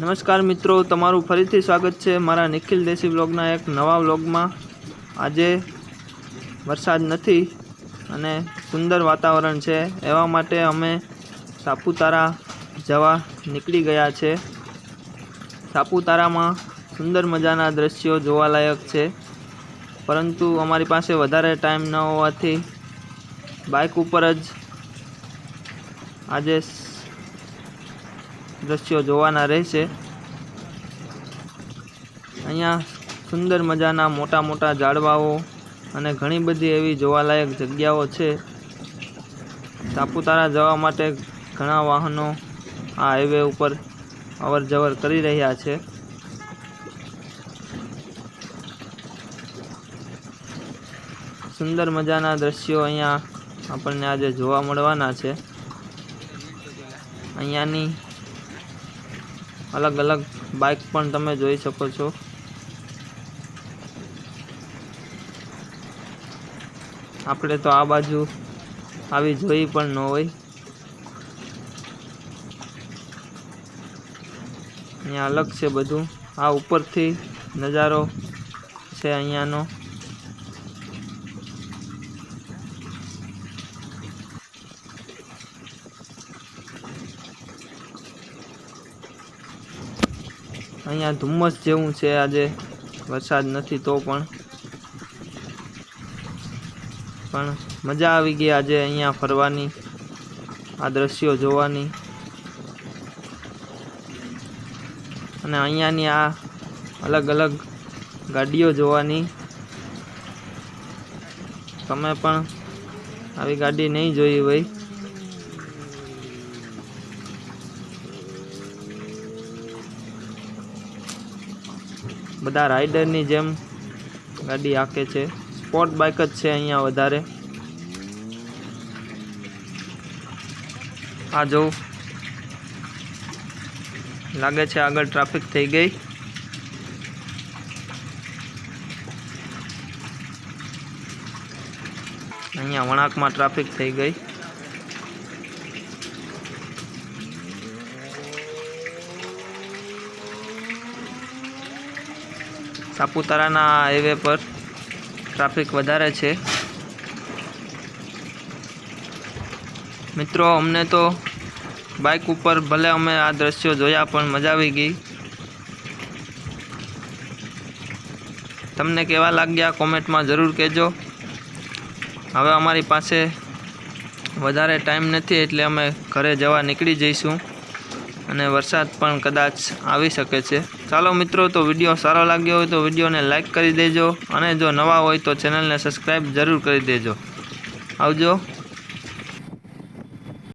નમસ્કાર મિત્રો, તમારું ફરીથી સ્વાગત છે મારા નિખિલ દેશી બ્લોગના એક નવા વ્લોગમાં. આજે વરસાદ નથી અને સુંદર વાતાવરણ છે. એવા માટે અમે સાપુતારા જવા નીકળી ગયા છે. સાપુતારામાં સુંદર મજાના દ્રશ્યો જોવાલાયક છે. પરંતુ અમારી પાસે વધારે ટાઈમ ન હોવાથી બાઇક ઉપર જ આજે દ્રશ્યો જોવાના રહેશે. અહીંયા સુંદર મજાના મોટા મોટા ઝાડવાઓ અને ઘણી બધી એવી જોવાલાયક જગ્યાઓ છે. સાપુતારા જવા માટે ઘણા વાહનો આ હાઈવે ઉપર અવર જવર કરી રહ્યા છે. સુંદર મજાના દ્રશ્યો અહીંયા આપણને આજે જોવા મળવાના છે. અહીંયાની અલગ અલગ બાઇક પણ તમે જોઈ શકો છો. આપણે તો આ બાજુ આવી જોઈ પણ ન હોય. અહીંયા અલગ છે બધું. આ ઉપરથી નજારો છે અહીંયાનો. અહીંયા ધુમ્મસ જેવું છે આજે. વરસાદ નથી તો પણ. પણ મજા આવી ગઈ આજે અહીંયા ફરવાની. આ દ્રશ્યો જોવાની. અને અહીંયાની આ અલગ અલગ ગાડીઓ જોવાની. તમે પણ આવી ગાડી નહીં જોઈ હોય. બધા રાઇડરની જેમ ગાડી હાકે છે. સ્પોર્ટ બાઇક જ છે અહીંયા વધારે. આ જોઉં. લાગે છે આગળ ટ્રાફિક થઈ ગઈ. અહીંયા વણાકમાં ટ્રાફિક થઈ ગઈ. સાપુતારાના હાઈવે પર ટ્રાફિક વધારે છે. મિત્રો, અમને તો બાઇક ઉપર ભલે અમે આ દ્રશ્યો જોયા પણ મજા આવી ગઈ. તમને કેવા લાગ્યા કોમેન્ટમાં જરૂર કહેજો. હવે અમારી પાસે વધારે ટાઈમ નથી એટલે અમે ઘરે જવા નીકળી જઈશું. અને વરસાદ પણ કદાચ આવી શકે છે. ચાલો મિત્રો, તો વીડિયો સારો લાગ્યો હોય તો વિડીયોને લાઇક કરી દેજો અને જો નવા હોય તો ચેનલને સબસ્ક્રાઈબ જરૂર કરી દેજો. આવજો.